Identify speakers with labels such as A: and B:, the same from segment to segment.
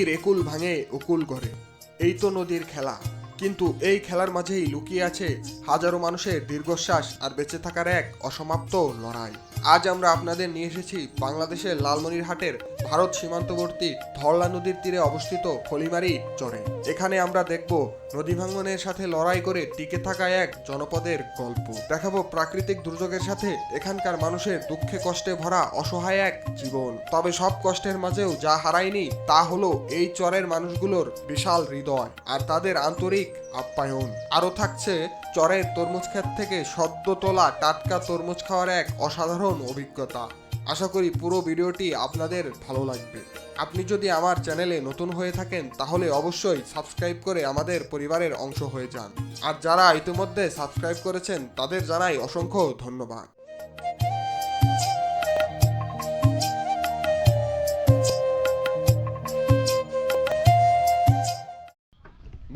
A: নদীর একুল ভাঙে উকুল করে। এই তো নদীর খেলা। কিন্তু এই খেলার মাঝেই লুকিয়ে আছে হাজারো মানুষের দীর্ঘশ্বাস আর বেঁচে থাকার এক অসমাপ্ত লড়াই। আজ আমরা আপনাদের নিয়ে এসেছি বাংলাদেশের লালমনিরহাটের ভারত সীমান্তবর্তী ধরলা নদীর তীরে অবস্থিত ফলিমারি চরে। এখানে আমরা দেখব নদী ভাঙ্গনের সাথে লড়াই করে টিকে থাকা এক জনপদের গল্প। দেখাবো প্রাকৃতিক দুর্যোগের সাথে এখানকার মানুষের দুঃখে কষ্টে ভরা অসহায় এক জীবন। তবে সব কষ্টের মাঝেও যা হারায়নি তা হলো এই চরের মানুষগুলোর বিশাল হৃদয় আর তাদের আন্তরিক আপ্যায়ন। আরও থাকছে চরের তরমুজ ক্ষেত থেকে সদ্য তোলা টাটকা তরমুজ খাওয়ার এক অসাধারণ অভিজ্ঞতা। আশা করি পুরো ভিডিওটি আপনাদের ভালো লাগবে। আপনি যদি আমার চ্যানেলে নতুন হয়ে থাকেন, তাহলে অবশ্যই সাবস্ক্রাইব করে আমাদের পরিবারের অংশ হয়ে যান। আর যারা ইতিমধ্যে সাবস্ক্রাইব করেছেন, তাদের জানাই অসংখ্য ধন্যবাদ।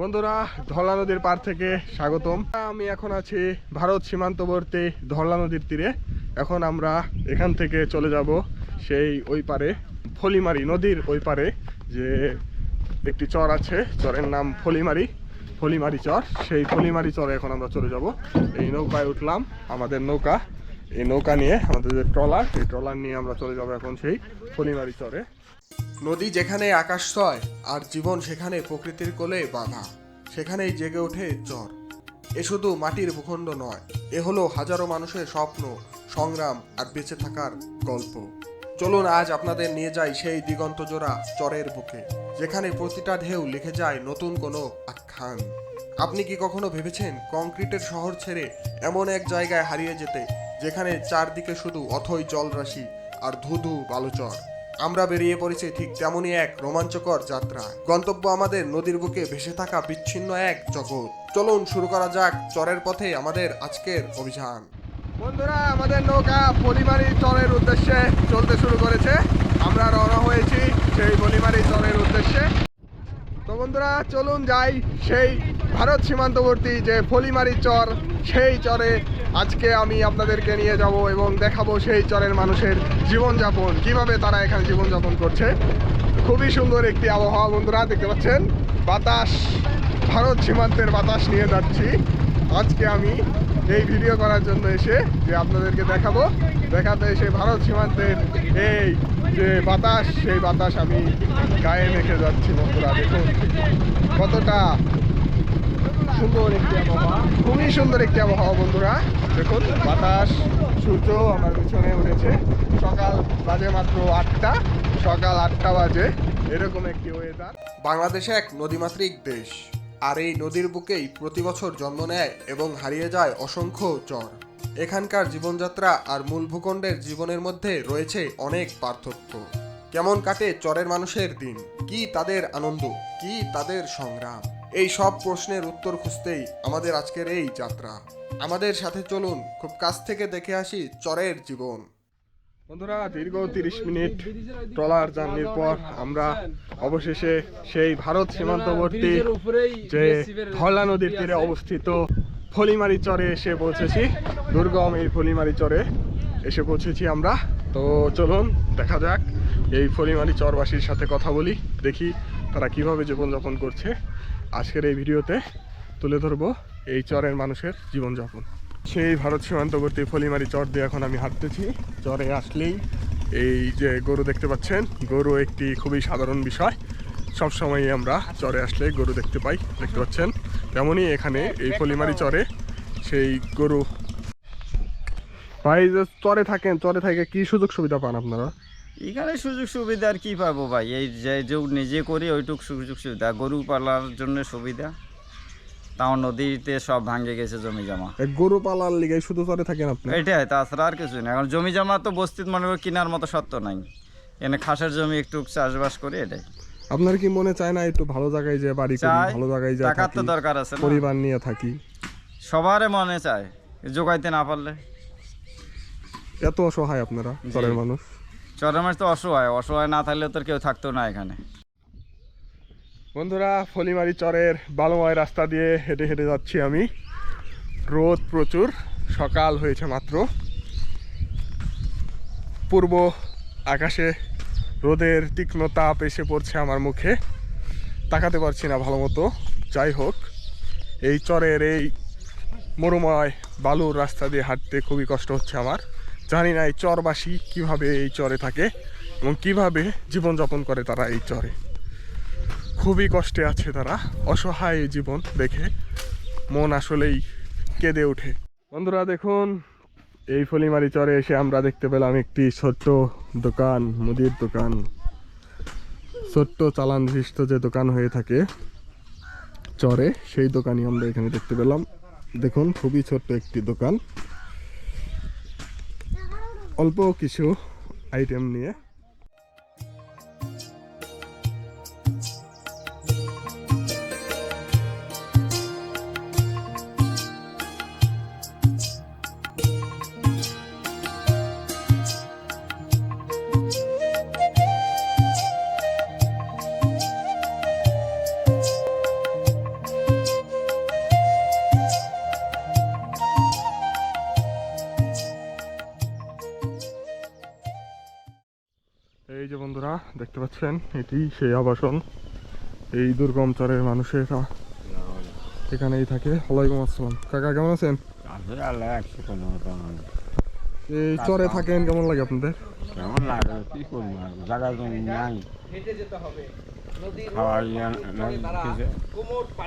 A: বন্ধুরা ধরলা নদীর পার থেকে স্বাগতম। আমি এখন আছি ভারত সীমান্তবর্তী ধরলা নদীর তীরে। এখন আমরা এখান থেকে চলে যাব সেই ওই পারে, ফলিমারি নদীর ওই পারে, যে একটি চর আছে, চরের নাম ফলিমারি ফলিমারি চর। সেই ফলিমারি চরে এখন আমরা চলে যাব। এই নৌকায় উঠলাম আমাদের নৌকা। এই নৌকা নিয়ে আমাদের যে ট্রলার, এই ট্রলার নিয়ে আমরা চলে যাব এখন সেই ফলিমারি চরে। নদী যেখানে আকাশ ছয়, আর জীবন সেখানে প্রকৃতির কোলে বাঁধা, সেখানেই জেগে ওঠে চর এ শুধু মাটির ভূখণ্ড নয়, এ হলো হাজারো মানুষের স্বপ্ন, সংগ্রাম, আর বেঁচে থাকার গল্প। চলুন আজ আপনাদের নিয়ে যাই সেই দিগন্ত জোড়া চরের বুকে, যেখানে প্রতিটা ঢেউ লিখে যায় নতুন কোনো আখ্যান। আপনি কি কখনো ভেবেছেন কংক্রিটের শহর ছেড়ে এমন এক জায়গায় হারিয়ে যেতে, যেখানে চারদিকে শুধু অথই জলরাশি আর ধুধু বালুচর? আমরা বেরিয়ে পড়েছি ঠিক তেমনই এক রোমাঞ্চকর যাত্রা গন্তব্য আমাদের নদীর বুকে ভেসে থাকা বিচ্ছিন্ন এক জগৎ। চলুন শুরু করা যাক চরের পথে আমাদের আজকের অভিযান। বন্ধুরা, আমাদের নৌকা পলিমারি চরের উদ্দেশ্যে চলতে শুরু করেছে। আমরা রওনা হয়েছি সেই পলিমারি চরের উদ্দেশ্যে। তো বন্ধুরা, চলুন যাই সেই ভারত সীমান্তবর্তী যে ফলিমারি চর, সেই চরে আজকে আমি আপনাদেরকে নিয়ে যাব এবং দেখাবো সেই চরের মানুষের জীবনযাপন। কীভাবে তারা এখানে জীবনযাপন করছে। খুবই সুন্দর একটি আবহাওয়া বন্ধুরা, দেখতে পাচ্ছেন? বাতাস, ভারত সীমান্তের বাতাস নিয়ে যাচ্ছি। আজকে আমি এই ভিডিও করার জন্য এসে যে আপনাদেরকে দেখাবো, দেখাতে এসে ভারত সীমান্তের এই যে বাতাস, সেই বাতাস আমি গায়ে মেখে যাচ্ছি বন্ধুরা, দেখুন। কতটা সুন্দর একটি আবহাওয়া। খুবই সুন্দর একটি আবহাওয়া, বন্ধুরা। দেখুন, বাতাস, সূর্য আমার পিছনে উঠেছে। সকাল বাজে মাত্র আটটা, সকাল আটটা বাজে, এরকম একটি ওয়েদার বাংলাদেশ এক নদীমাতৃক দেশ। আর এই নদীর বুকেই প্রতি বছর জন্ম নেয় এবং হারিয়ে যায় অসংখ্য চর। এখানকার জীবনযাত্রা আর মূল ভূখণ্ডের জীবনের মধ্যে রয়েছে অনেক পার্থক্য। কেমন কাটে চরের মানুষের দিন? কি তাদের আনন্দ? কি তাদের সংগ্রাম? এই সব প্রশ্নের উত্তর খুঁজতেই আমাদের আজকের এই যাত্রা। আমাদের সাথে চলুন খুব কাছ থেকে দেখে আসি চরের জীবন। বন্ধুরা, দীর্ঘ তিরিশ মিনিট ট্রলার জার্নির পর আমরা অবশেষে সেই ভারত সীমান্তবর্তী যে ধলা নদীর তীরে অবস্থিত ফলিমারি চরে এসে পৌঁছেছি। দুর্গম এই ফলিমারি চরে এসে পৌঁছেছি আমরা। তো চলুন, দেখা যাক এই ফলিমারি চরবাসীর সাথে কথা বলি, দেখি তারা কীভাবে জীবনযাপন করছে। আজকের এই ভিডিওতে তুলে ধরবো এই চরের মানুষের জীবনযাপন। সেই ভারত সীমান্তবর্তী ফলিমারি চর দিয়ে এখন আমি হাঁটতেছি। চরে আসলেই এই যে গরু দেখতে পাচ্ছেন, গরু একটি খুবই সাধারণ বিষয়। সব সময়ই আমরা চরে আসলে গরু দেখতে পাই, দেখতে পাচ্ছেন। তেমনই এখানে এই ফলিমারি চরে সেই গরু। ভাই, যে চরে থাকেন, চরে থেকে কি সুযোগ সুবিধা পান আপনারা?
B: এখানে সুযোগ সুবিধা আর কি পাবো ভাই? এই যে যে নিজে করি ওইটুক সুযোগ সুবিধা। গরু পালার জন্য সুবিধা। তাও নদীতে সব ভাঙে গেছে জমি জমা।
A: গরু পালার লিগে শুধু চরে থাকেন আপনি?
B: এটাই তাছাড়া আর কিছু না এখন জমি জমা তো বস্তিত মনে করো কেনার মতো সত্য নাই। এনে খাসের জমি একটু চাষবাস করি এটাই।
A: আপনার কি মনে চায় না একটু ভালো জায়গায় যে বাড়ি করি
B: চাই।
A: ভালো জায়গায় যা
B: টাকার তো দরকার আছে
A: পরিবার নিয়ে থাকি?
B: সবারে মনে চায় জোগাইতে না পারলে।
A: এত অসহায় আপনারা চরের মানুষ।
B: চরের মাছ তো অসহায় অসহায় না থাকলে তোর কেউ থাকতো না এখানে।
A: বন্ধুরা ফলিমারি চরের বালুময় রাস্তা দিয়ে হেঁটে হেঁটে যাচ্ছি আমি। রোদ প্রচুর, সকাল হয়েছে মাত্র। পূর্ব আকাশে রোদের তীক্ষ্ণ তাপ এসে পড়ছে আমার মুখে। তাকাতে পারছি না ভালো মতো। যাই হোক, এই চরের এই মরুময় বালুর রাস্তা দিয়ে হাঁটতে খুবই কষ্ট হচ্ছে আমার। জানি না এই চরবাসী কীভাবে এই চরে থাকে এবং কীভাবে জীবনযাপন করে তারা এই চরে। খুবই কষ্টে আছে তারা, অসহায় জীবন দেখে। মন আসলেই কেঁদে ওঠে। বন্ধুরা, দেখুন, এই ফলিমারি চরে এসে আমরা দেখতে পেলাম একটি ছোট্ট দোকান, মুদির দোকান। ছোট্ট চালান বিশিষ্ট যে দোকান হয়ে থাকে চরে, সেই দোকানই আমরা এখানে দেখতে পেলাম। দেখুন, খুবই ছোট্ট একটি দোকান। অল্প কিছু আইটেম নিয়ে দেখতে পাচ্ছেন এটি সেই আবাসন। এই দুর্গম চরের মানুষেরা এখানেই থাকে। ওয়ালাইকুম আসসালাম। কাকা কেমন আছেন? এই চরে থাকেন কেমন লাগে আপনাদের?
C: কেমন লাগে কি করব? জায়গা জমি নাই।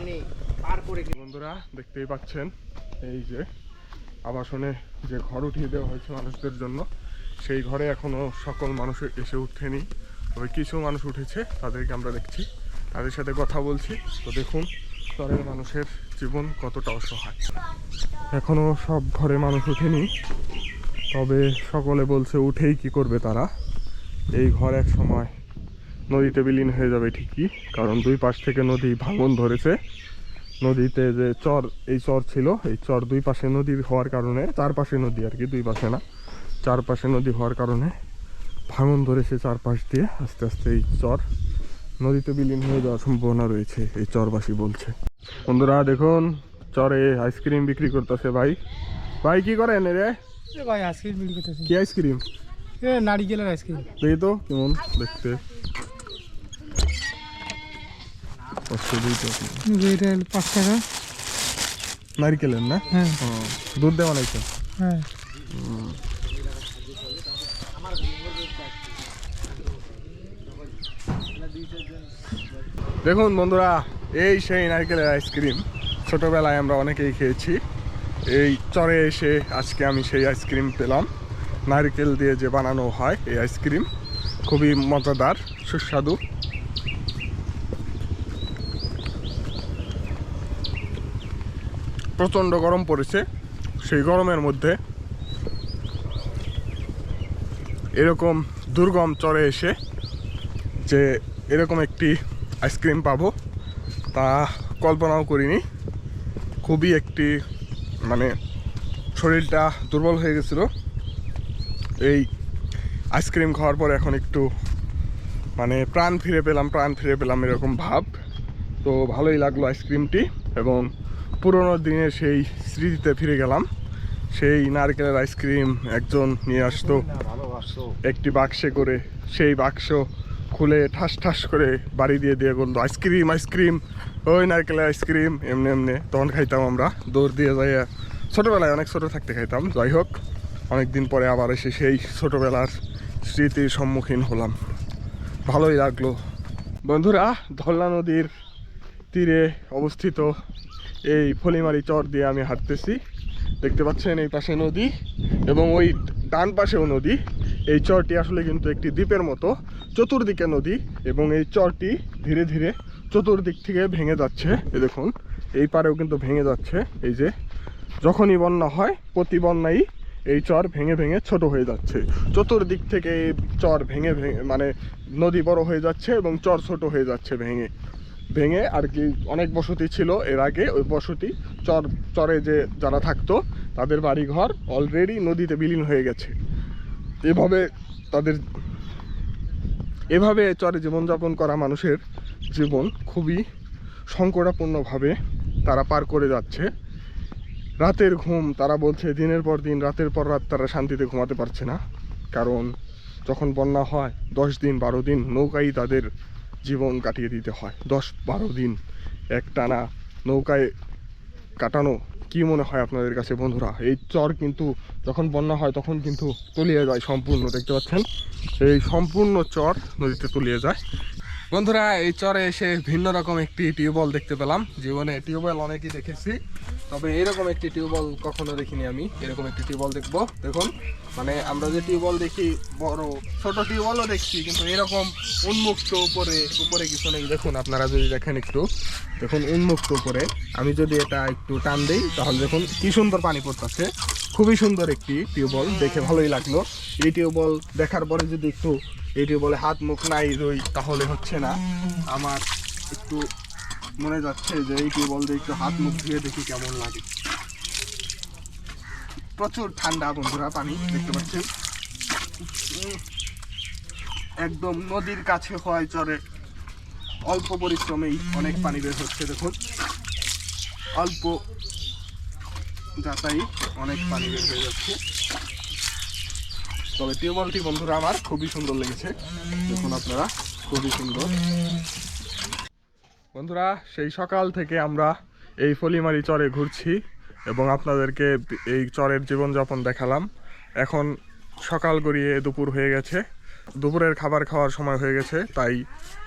C: নাই
A: বন্ধুরা দেখতেই পাচ্ছেন এই যে আবাসনে যে ঘর উঠিয়ে দেওয়া হয়েছে মানুষদের জন্য সেই ঘরে এখনও সকল মানুষ এসে উঠেনি। তবে কিছু মানুষ উঠেছে, তাদেরকে আমরা দেখছি। তাদের সাথে কথা বলছি। তো দেখুন চরের মানুষের জীবন কতটা অসহায়। এখনও সব ঘরে মানুষ উঠেনি তবে সকলে বলছে, উঠেই কি করবে তারা? এই ঘর এক সময় নদীতে বিলীন হয়ে যাবে ঠিকই, কারণ দুই পাশ থেকে নদী ভাঙন ধরেছে। নদীতে যে চর, এই চর ছিল, এই চর দুই পাশে নদী হওয়ার কারণে, চারপাশে নদী আর কি, দুই পাশে না, চারপাশে নদী হওয়ার কারণে ভাঙন ধরেছে চারপাশ দিয়ে। আস্তে আস্তে এই চর নদীতে বিলীন হয়ে যাওয়ার সম্ভাবনা রয়েছে এই চরবাসী বলছে। বন্ধুরা দেখুন চরে আইসক্রিম বিক্রি করতেছে ভাই। ভাই কি করেন রে?
D: ভাই আইসক্রিম বিক্রি করতেছি।
A: কি আইসক্রিম?
D: এ নারিকেলের আইসক্রিম।
A: দেখি তো কেমন? দেখতে।
D: পাঁচ টাকা।
A: নারিকেলের না?
D: হ্যাঁ।
A: দুধ দেওয়া নাইছে
D: হ্যাঁ।
A: দেখুন বন্ধুরা, এই সেই নারকেলের আইসক্রিম ছোটোবেলায় আমরা অনেকেই খেয়েছি। এই চরে এসে আজকে আমি সেই আইসক্রিম পেলাম। নারকেল দিয়ে যে বানানো হয় এই আইসক্রিম খুবই মজাদার, সুস্বাদু। প্রচণ্ড গরম পড়েছে। সেই গরমের মধ্যে এরকম দুর্গম চরে এসে যে এরকম একটি আইসক্রিম পাবো। তা কল্পনাও করিনি। খুবই একটি মানে শরীরটা দুর্বল হয়ে গেছিল। এই আইসক্রিম খাওয়ার পর এখন একটু মানে প্রাণ ফিরে পেলাম প্রাণ ফিরে পেলাম এরকম ভাব। তো ভালোই লাগল আইসক্রিমটি এবং পুরনো দিনের সেই স্মৃতিতে ফিরে গেলাম। সেই নারকেলের আইসক্রিম একজন নিয়ে আসতো। একটি বাক্সে করে সেই বাক্স খুলে ঠাস ঠাস করে বাড়ি দিয়ে দিয়ে বলতো আইসক্রিম আইসক্রিম, ওই নারকেলের আইসক্রিম। এমনি এমনি তখন খাইতাম আমরা, দৌড় দিয়ে যাই ছোটোবেলায় অনেক ছোটো থাকতে খাইতাম, যাই হোক অনেক দিন পরে আবার এসে সেই ছোটোবেলার স্মৃতির সম্মুখীন হলাম। ভালোই লাগল। বন্ধুরা, ধলনা নদীর তীরে অবস্থিত এই ফলিমারি চর দিয়ে আমি হাঁটতেছি। দেখতে পাচ্ছেন এই পাশে নদী এবং ওই ডান পাশেও নদী। এই চরটি আসলে কিন্তু একটি দ্বীপের মতো, চতুর্দিকে নদী এবং এই চরটি ধীরে ধীরে চতুর্দিক থেকে ভেঙে যাচ্ছে। এই দেখুন, এই পারেও কিন্তু ভেঙে যাচ্ছে। এই যে, যখনই বন্যা হয়, প্রতি বন্যাই এই চর ভেঙে ভেঙে ছোট হয়ে যাচ্ছে। চতুর্দিক থেকে এই চর ভেঙে ভেঙে মানে নদী বড় হয়ে যাচ্ছে এবং চর ছোট হয়ে যাচ্ছে ভেঙে। ভেঙে আর কি অনেক বসতি ছিল। এর আগে ওই বসতি চর, চরে যে যারা থাকতো, তাদের বাড়িঘর অলরেডি নদীতে বিলীন হয়ে গেছে। এভাবে তাদের, এভাবে চরে জীবনযাপন করা মানুষের জীবন খুবই সংকটাপূর্ণভাবে তারা পার করে যাচ্ছে। রাতের ঘুম, তারা বলছে দিনের পর দিন, রাতের পর রাত তারা শান্তিতে ঘুমাতে পারছে না। কারণ যখন বন্যা হয়, দশ দিন, বারো দিন নৌকাই তাদের জীবন কাটিয়ে দিতে হয়। দশ, বারো দিন এক টানা নৌকায় কাটানো কি মনে হয় আপনাদের কাছে বন্ধুরা? এই চর কিন্তু যখন বন্যা হয় তখন কিন্তু তলিয়ে যায় সম্পূর্ণ, দেখতে পাচ্ছেন? এই সম্পূর্ণ চর নদীতে তলিয়ে যায়। বন্ধুরা, এই চরে এসে ভিন্ন রকম একটি টিউবওয়েল দেখতে পেলাম। জীবনে টিউবওয়েল অনেকই দেখেছি, তবে এরকম একটি টিউবওয়েল কখনো দেখিনি আমি। এরকম একটি টিউবওয়েল দেখব। দেখুন মানে আমরা যে টিউবওয়েল দেখি, বড়, ছোট টিউবওয়েলও দেখছি, কিন্তু এরকম উন্মুক্ত উপরে উপরে কিছু নেই। দেখুন, আপনারা যদি দেখেন একটু, দেখুন, উন্মুক্ত উপরে। আমি যদি এটা একটু টান দিই, তাহলে দেখুন কি সুন্দর পানি পড়তেছে। খুবই সুন্দর একটি টিউবওয়েল, দেখে ভালোই লাগল। এই টিউবওয়েল দেখার পরে যদি একটু এই বলে হাত মুখ নাই রই, তাহলে হচ্ছে না। আমার একটু মনে যাচ্ছে যে এই টিউবওয়েল দিয়ে একটু হাত মুখ ধুয়ে দেখি কেমন লাগে। প্রচুর ঠান্ডা বন্ধুরা, পানি, দেখতে পাচ্ছেন? একদম নদীর কাছে হয় চরে অল্প পরিশ্রমেই অনেক পানি বের হচ্ছে, দেখুন। অল্প যাতাই অনেক পানি বের হয়ে যাচ্ছে। তবে টিউবওয়েলটি বন্ধুরা আমার খুবই সুন্দর লেগেছে। দেখুন আপনারা খুবই সুন্দর। বন্ধুরা সেই সকাল থেকে আমরা এই ফলিমারি চরে ঘুরছি এবং আপনাদেরকে এই চরের জীবনযাপন দেখালাম। এখন সকাল গড়িয়ে দুপুর হয়ে গেছে। দুপুরের খাবার খাওয়ার সময় হয়ে গেছে তাই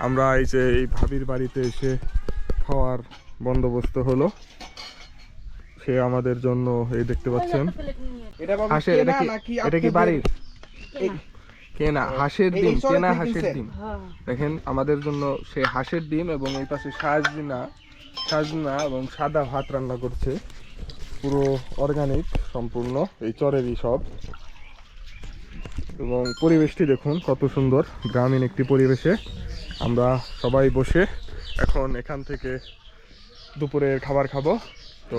A: আমরা এই যে এই ভাবির বাড়িতে এসে খাওয়ার বন্দোবস্ত হলো। সে আমাদের জন্য এই দেখতে পাচ্ছেন। এটা কি এটা কি বাড়ির? কেনা। হাঁসের ডিম কেনা হাঁসের ডিম। দেখেন আমাদের জন্য সে হাঁসের ডিম এবং এই পাশে সাজনা সাজনা এবং সাদা ভাত রান্না করছে। পুরো অর্গানিক সম্পূর্ণ এই চরেরই সব। এবং পরিবেশটি দেখুন কত সুন্দর। গ্রামীণ একটি পরিবেশে। আমরা সবাই বসে এখন এখান থেকে দুপুরের খাবার খাব। তো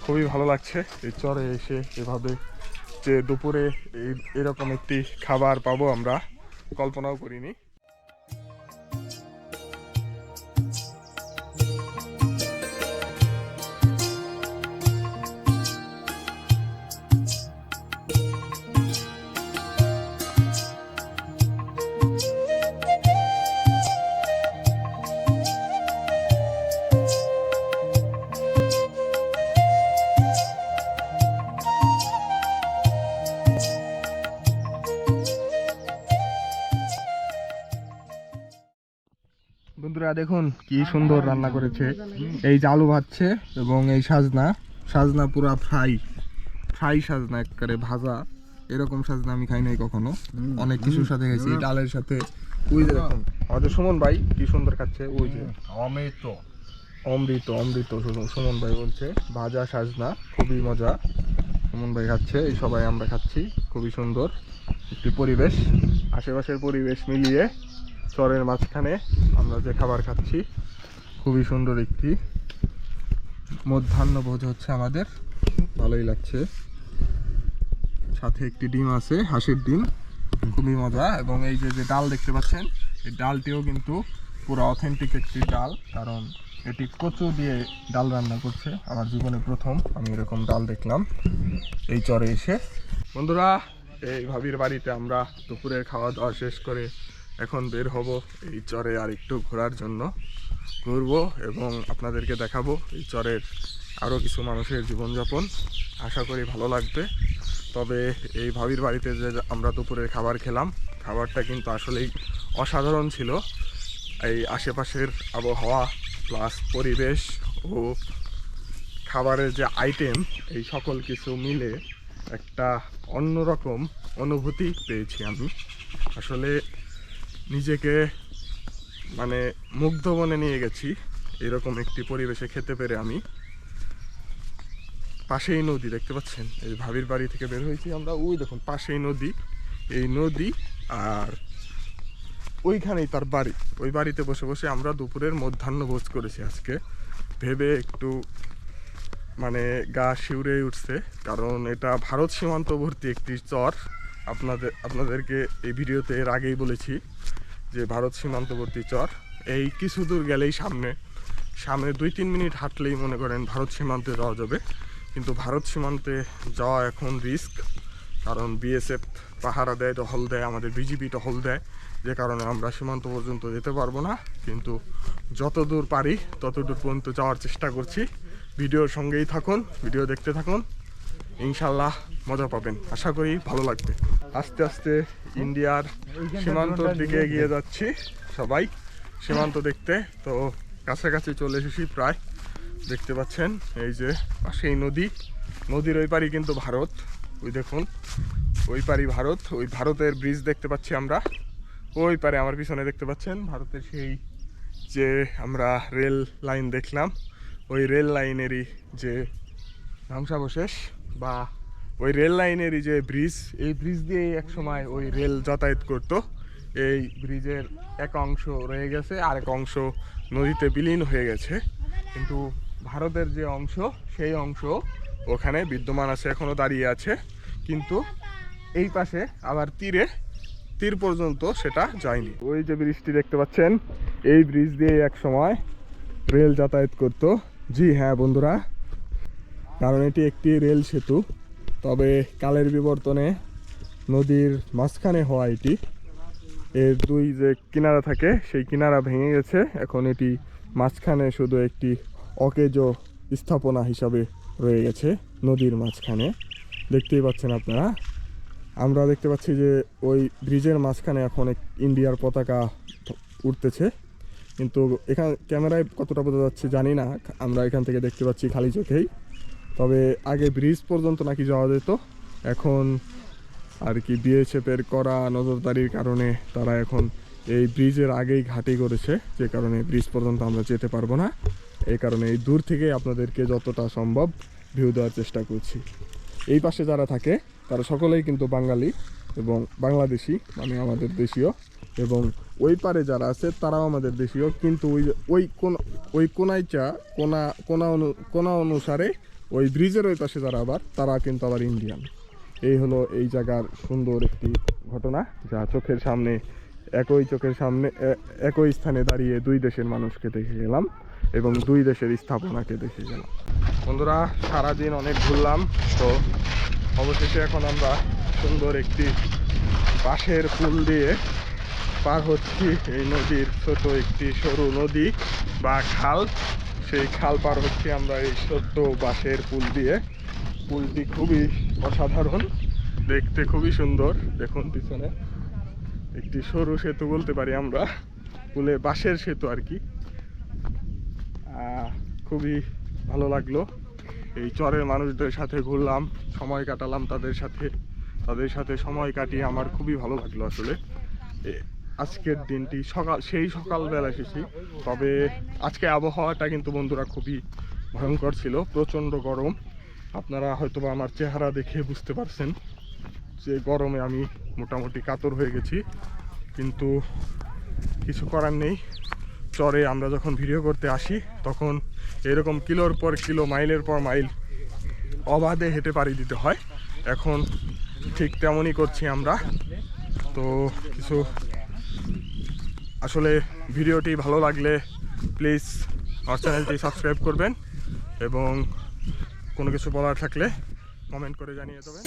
A: খুবই ভালো লাগছে এই চরে এসে এভাবে যে দুপুরে এই এরকম একটি খাবার পাবো আমরা কল্পনাও করিনি। বন্ধুরা দেখুন কি সুন্দর রান্না করেছে। এই যে আলু ভাজছে এবং এই সাজনা। সাজনা পুরা ফ্রাই। ফ্রাই সাজনা একবারে ভাজা। এরকম সাজনা আমি খাই নাই কখনো। অনেক কিছুর সাথে খাইছি ডালের সাথে। ওই যে দেখুন আমাদের সুমন ভাই কি সুন্দর খাচ্ছে ওই যে।
C: অমৃত।
A: অমৃত অমৃত সুমন- সুমন ভাই বলছে ভাজা সাজনা খুবই মজা। সুমন ভাই খাচ্ছে এই সবাই আমরা খাচ্ছি খুবই সুন্দর। একটি পরিবেশ আশেপাশের পরিবেশ মিলিয়ে। চরের মাঝখানে আমরা যে খাবার খাচ্ছি, খুবই সুন্দর একটি মধ্যাহ্ন ভোজ হচ্ছে আমাদের। ভালোই লাগছে। সাথে একটি ডিম আছে, হাঁসের ডিম। খুবই মজা। এবং এই যে যে ডাল দেখতে পাচ্ছেন, এই ডালটিও কিন্তু পুরো অথেন্টিক একটি ডাল। কারণ এটি কচু দিয়ে ডাল রান্না করছে। আমার জীবনে প্রথম আমি এরকম ডাল দেখলাম এই চরে এসে। বন্ধুরা, এই ভাবির বাড়িতে আমরা দুপুরের খাওয়া দাওয়া শেষ করে এখন বের হব এই চরে আর একটু ঘোরার জন্য। ঘুরবো এবং আপনাদেরকে দেখাবো এই চরের আরও কিছু মানুষের জীবনযাপন। আশা করি ভালো লাগবে। তবে এই ভাবির বাড়িতে যে আমরা দুপুরের খাবার খেলাম, খাবারটা কিন্তু আসলেই অসাধারণ ছিল। এই আশেপাশের আবহাওয়া প্লাস পরিবেশ ও খাবারের যে আইটেম, এই সকল কিছু মিলে একটা অন্যরকম অনুভূতি পেয়েছি আমি। আসলে নিজেকে মানে মুগ্ধ মনে নিয়ে গেছি। এরকম একটি পরিবেশে খেতে পেরে আমি। পাশেই নদী, দেখতে পাচ্ছেন? এই ভাবির বাড়ি থেকে বের হয়েছি আমরা। ওই দেখুন, পাশেই নদী। এই নদী আর ওইখানেই তার বাড়ি। ওই বাড়িতে বসে বসে আমরা দুপুরের মধ্যাহ্ন ভোজ করেছি আজকে। ভেবে একটু মানে গা শিউরে উঠছে। কারণ এটা ভারত সীমান্তবর্তী একটি চর। আপনাদের, আপনাদেরকে এই ভিডিওতে এর আগেই বলেছি যে ভারত সীমান্তবর্তী চর, এই কিছু দূর গেলেই সামনে সামনে দুই তিন মিনিট হাঁটলেই মনে করেন ভারত সীমান্তে যাওয়া যাবে। কিন্তু ভারত সীমান্তে যাওয়া এখন রিস্ক, কারণ বিএসএফ পাহারা দেয়, টহল দেয়, আমাদের বিজিবি টহল দেয়, যে কারণে আমরা সীমান্ত পর্যন্ত যেতে পারব না। কিন্তু যত দূর পারি, ততদূর পর্যন্ত যাওয়ার চেষ্টা করছি। ভিডিওর সঙ্গেই থাকুন, ভিডিও দেখতে থাকুন। ইনশাল্লাহ মজা পাবেন। আশা করি ভালো লাগবে। আস্তে আস্তে ইন্ডিয়ার সীমান্তর দিকে এগিয়ে যাচ্ছি সবাই। সীমান্ত দেখতে। তো কাছাকাছি চলে এসেছি প্রায়। দেখতে পাচ্ছেন, এই যে পাশেই নদী। নদীর ওই পারি কিন্তু ভারত। ওই দেখুন, ওই পারি ভারত। ওই ভারতের ব্রিজ দেখতে পাচ্ছি আমরা। ওই পারে আমার পিছনে দেখতে পাচ্ছেন, ভারতের সেই যে আমরা রেল লাইন দেখলাম। ওই রেল লাইনেরই যে ধ্বংসাবশেষ বা ওই রেল লাইনেরই যে ব্রিজ, এই ব্রিজ দিয়েই এক সময় ওই রেল যাতায়াত করত। এই ব্রিজের এক অংশ রয়ে গেছে আর এক অংশ নদীতে বিলীন হয়ে গেছে। কিন্তু ভারতের যে অংশ, সেই অংশ ওখানে বিদ্যমান আছে এখনও দাঁড়িয়ে আছে। কিন্তু এই পাশে আবার তীরে, তীর পর্যন্ত সেটা যায়নি। ওই যে ব্রিজটি দেখতে পাচ্ছেন, এই ব্রিজ দিয়ে এক সময় রেল যাতায়াত করত। জি হ্যাঁ বন্ধুরা কারণ এটি একটি রেল সেতু, তবে কালের বিবর্তনে নদীর মাঝখানে হওয়া এটি। এর দুই যে কিনারা থাকে, সেই কিনারা ভেঙে গেছে। এখন এটি মাঝখানে শুধু একটি অকেজো স্থাপনা হিসাবে রয়ে গেছে নদীর মাঝখানে। দেখতেই পাচ্ছেন আপনারা। আমরা দেখতে পাচ্ছি যে ওই ব্রিজের মাঝখানে এখন ইন্ডিয়ার পতাকা উঠতেছে। কিন্তু এখান ক্যামেরায় কতটা বোঝা যাচ্ছে জানি না। আমরা এখান থেকে দেখতে পাচ্ছি খালি চোখেই। তবে আগে ব্রিজ পর্যন্ত নাকি যাওয়া যেত। এখন আর কি বিএসএফের করা নজরদারির কারণে তারা এখন এই ব্রিজের আগেই ঘাটি করেছে, যে কারণে ব্রিজ পর্যন্ত আমরা যেতে পারব না। এই কারণে এই দূর থেকে আপনাদেরকে যতটা সম্ভব ভিউ দেওয়ার চেষ্টা করছি। এই পাশে যারা থাকে, তারা সকলেই কিন্তু বাঙালি এবং বাংলাদেশি মানে আমাদের দেশীয়। এবং ওই পারে যারা আছে, তারাও আমাদের দেশীয়। কিন্তু ওই ওই কোন, ওই কোনাইচা, কোনা কোনা অনু, কোনা অনুসারে ওই ব্রিজের ওই পাশে যারা আবার, তারা কিন্তু আবার ইন্ডিয়ান এই হলো এই জায়গার সুন্দর একটি ঘটনা, যা চোখের সামনে, একই চোখের সামনে একই স্থানে দাঁড়িয়ে দুই দেশের মানুষকে দেখে গেলাম এবং দুই দেশের স্থাপনাকে দেখে গেলাম। বন্ধুরা, সারাদিন অনেক ঘুরলাম, তো অবশেষে এখন আমরা সুন্দর একটি বাঁশের পুল দিয়ে পার হচ্ছি। এই নদীর ছোট একটি সরু নদী বা খাল। সেই খাল পার হচ্ছি আমরা এই ছোট্ট বাঁশের পুল দিয়ে। পুলটি খুবই অসাধারণ, দেখতে খুবই সুন্দর। দেখুন পিছনে একটি সরু সেতু বলতে পারি আমরা, পুলে বাঁশের সেতু আর কি। খুবই ভালো লাগল। এই চরের মানুষদের সাথে ঘুরলাম, সময় কাটালাম তাদের সাথে। তাদের সাথে সময় কাটিয়ে আমার খুবই ভালো লাগল আসলে। আজকের দিনটি সকাল সেই সকালবেলা এসেছি। তবে আজকে আবহাওয়াটা কিন্তু বন্ধুরা খুবই ভয়ঙ্কর ছিল, প্রচণ্ড গরম। আপনারা হয়তো আমার চেহারা দেখে বুঝতে পারছেন যে গরমে আমি মোটামুটি কাতর হয়ে গেছি। কিন্তু কিছু করার নেই। চরে আমরা যখন ভিডিও করতে আসি, তখন এরকম কিলোর পর কিলো, মাইলের পর মাইল অবাধে হেঁটে পাড়ি দিতে হয়। এখন ঠিক তেমনই করছি আমরা। তো কিছু আসলে ভিডিওটি ভালো লাগলে প্লিজ আমার চ্যানেলটি সাবস্ক্রাইব করবেন এবং কোনো কিছু বলার থাকলে কমেন্ট করে জানিয়ে দেবেন।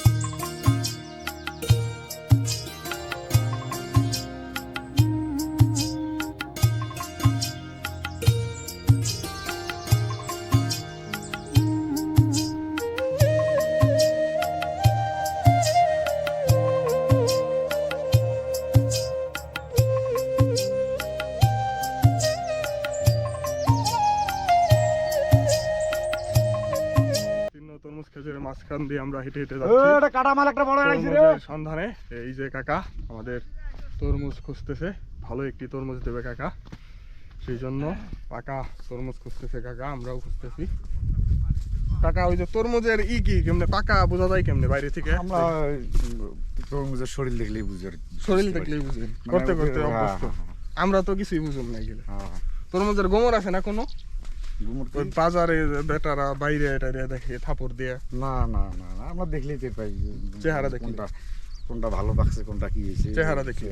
A: মাঝখান দিয়ে আমরা হেঁটে হেঁটে যাচ্ছি। সন্ধানে। এই যে কাকা আমাদের তরমুজ খুঁজতেছে। ভালো একটি তরমুজ দেবে কাকা। সেই জন্য পাকা তরমুজ খুঁজতেছে কাকা আমরাও খুঁজতেছি। কাকা ওই যে তরমুজের ই কি কেমনে পাকা বোঝা যায় কেমনে বাইরে থেকে?
E: আমরা তরমুজের শরীর দেখলেই বুঝি।
A: শরীর দেখলেই বুঝেন
E: মানে
A: করতে করতে
E: হ্যাঁ,
A: অভ্যস্ত।
E: হ্যাঁ,
A: আমরা তো কিছুই বুঝুন না গেলে
E: হ্যাঁ।
A: তরমুজের গোমর আছে না কোনো? ওই বাজারে বেটারা বাইরে টাইরে দেখে থাপড় দিয়ে।
E: না না না না, আমরা দেখলেই টের পাই
A: চেহারা।
E: কোনটা কোনটা ভালো পাকছে কোনটা কি হয়েছে।
A: চেহারা দেখলেই।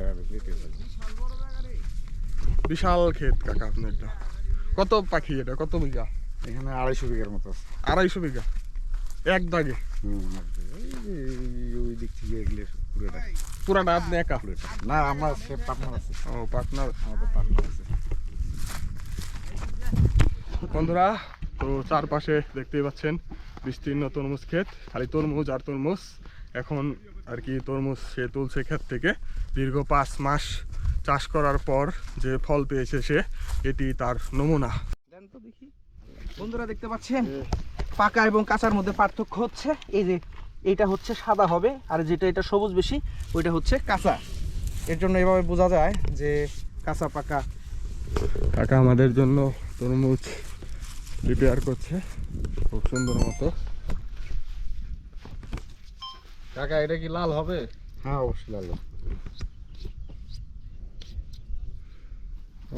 A: বিশাল ক্ষেত কাকা আপনারটা কত পাখি এটা? কত বিঘা?
E: এখানে আড়াইশো বিঘার মতো আছে।
A: আড়াইশো বিঘা? এক দাগে?
E: ওই দিক থেকে এগুলো পুরোটা।
A: পুরাটা আপনি একা?
E: না আমার সে পার্টনার আছে।
A: ও পার্টনার
E: আমাদের পার্টনার আছে।
A: বন্ধুরা তো চারপাশে দেখতেই পাচ্ছেন বিস্তীর্ণ তরমুজ ক্ষেত খালি তরমুজ আর তরমুজ। এখন আর কি তরমুজ সে তুলছে ক্ষেত থেকে। দীর্ঘ পাঁচ মাস চাষ করার পর যে ফল পেয়েছে সে এটি তার নমুনা।
F: বন্ধুরা দেখতে পাচ্ছেন? পাকা এবং কাঁচার মধ্যে পার্থক্য হচ্ছে। এই যে এটা হচ্ছে সাদা হবে আর যেটা এটা সবুজ বেশি ওইটা হচ্ছে কাঁচা। এর জন্য এভাবে বোঝা যায় যে কাঁচা পাকা।
A: কাকা আমাদের জন্য তরমুজ প্রিপেয়ার করছে খুব সুন্দর মতো।
C: কাকা এটা কি লাল হবে?
E: হ্যাঁ অবশ্যই লাল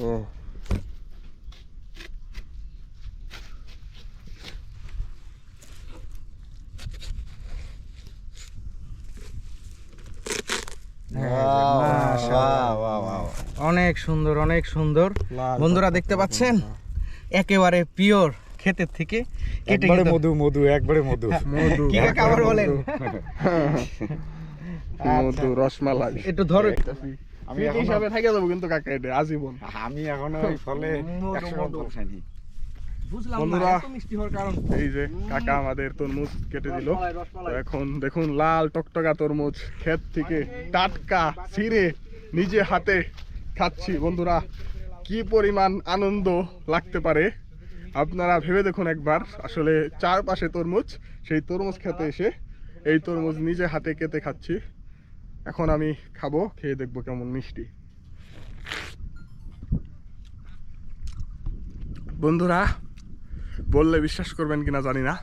A: ও।
F: অনেক সুন্দর অনেক সুন্দর। বন্ধুরা দেখতে পাচ্ছেন? একেবারে পিওর ক্ষেতের থেকে কেটে
E: একবারে মধু মধু একবারে মধু।
A: মধু।
F: কি কাকা আবার বলেন?
A: মধু। রসমালাই।
F: একটু ধরো।
E: আমি
A: হিসাবে থেকে যাব কিন্তু কাকা এটা আজীবন।
E: আমি এখনও ওই ফলে
A: বন্ধুরা,
F: এত মিষ্টি হওয়ার কারণ।
A: এই যে কাকা আমাদের তরমুজ কেটে দিল। এখন দেখুন লাল টকটকা তরমুজ ক্ষেত থেকে টাটকা ছিঁড়ে নিজে হাতে খাচ্ছি। বন্ধুরা কি পরিমাণ আনন্দ লাগতে পারে? আপনারা ভেবে দেখুন একবার। আসলে চারপাশে তরমুজ, সেই তরমুজ খেতে এসে এই তরমুজ নিজে হাতে কেটে খাচ্ছি। এখন আমি খাব, খেয়ে দেখব কেমন মিষ্টি। বন্ধুরা, বললে বিশ্বাস করবেন কিনা জানি না।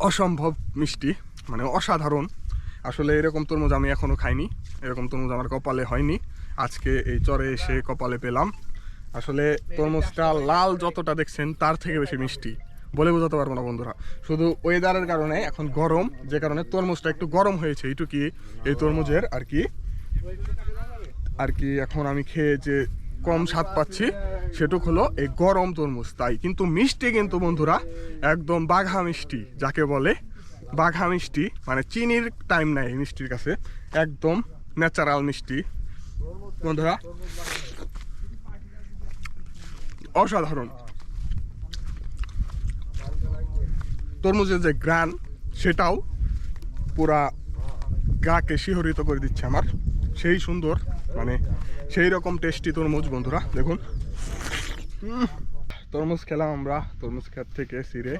A: অসম্ভব মিষ্টি মানে অসাধারণ। আসলে এরকম তরমুজ আমি এখনও খাইনি। এরকম তরমুজ আমার কপালে হয়নি। আজকে এই চরে এসে কপালে পেলাম। আসলে তরমুজটা লাল যতটা দেখছেন তার থেকে বেশি মিষ্টি। বলে বোঝাতে পারব না বন্ধুরা। শুধু ওয়েদারের কারণে এখন গরম যে কারণে তরমুজটা একটু গরম হয়েছে এইটুকি এই তরমুজের আর কি। আর কি এখন আমি খেয়ে যে কম স্বাদ পাচ্ছি সেটুক হলো এই গরম তরমুজ। তাই কিন্তু মিষ্টি কিন্তু বন্ধুরা একদম বাঘা মিষ্টি যাকে বলে বাঘা মিষ্টি। মানে চিনির টাইম নাই মিষ্টির কাছে একদম ন্যাচারাল মিষ্টি। বন্ধুরা, অসাধারণ। তরমুজের যে গ্রান সেটাও পুরা গাকে শিহরিত করে দিচ্ছে আমার। সেই সুন্দর মানে সেই রকম টেস্টি তরমুজ, বন্ধুরা, দেখুন। তরমুজ খেলাম আমরা, তরমুজ ক্ষেত থেকে সিরে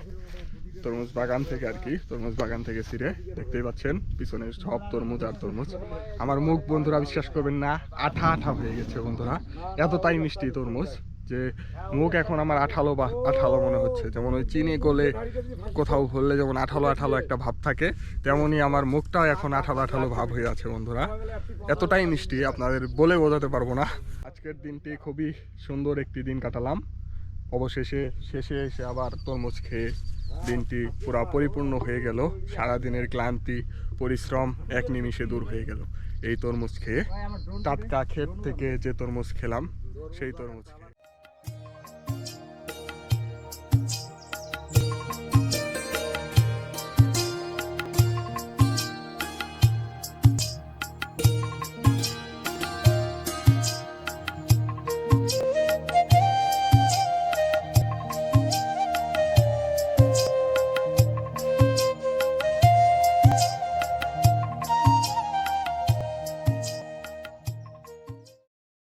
A: তরমুজ বাগান থেকে আর কি, তরমুজ বাগান থেকে সিরে দেখতেই পাচ্ছেন পিছনে সব তরমুজ আর তরমুজ। আমার মুখ বন্ধুরা বিশ্বাস করবেন না, আঠা আঠা হয়ে গেছে বন্ধুরা। এতটাই মিষ্টি তরমুজ যে মুখ এখন আমার আঠালো বা আঠালো মনে হচ্ছে। যেমন ওই চিনি গলে কোথাও ভরলে যেমন আঠালো আঠালো একটা ভাব থাকে তেমনই আমার মুখটাও এখন আঠালো আঠালো ভাব হয়ে আছে বন্ধুরা। এতটাই মিষ্টি, আপনাদের বলে বোঝাতে পারব না। আজকের দিনটি খুবই সুন্দর একটি দিন কাটালাম। অবশেষে শেষে এসে আবার তরমুজ খেয়ে দিনটি পুরো পরিপূর্ণ হয়ে গেল। সারাদিনের ক্লান্তি, পরিশ্রম এক নিমিষে দূর হয়ে গেল। এই তরমুজ খেয়ে টাটকা ক্ষেত থেকে যে তরমুজ খেলাম, সেই তরমুজ খেয়ে।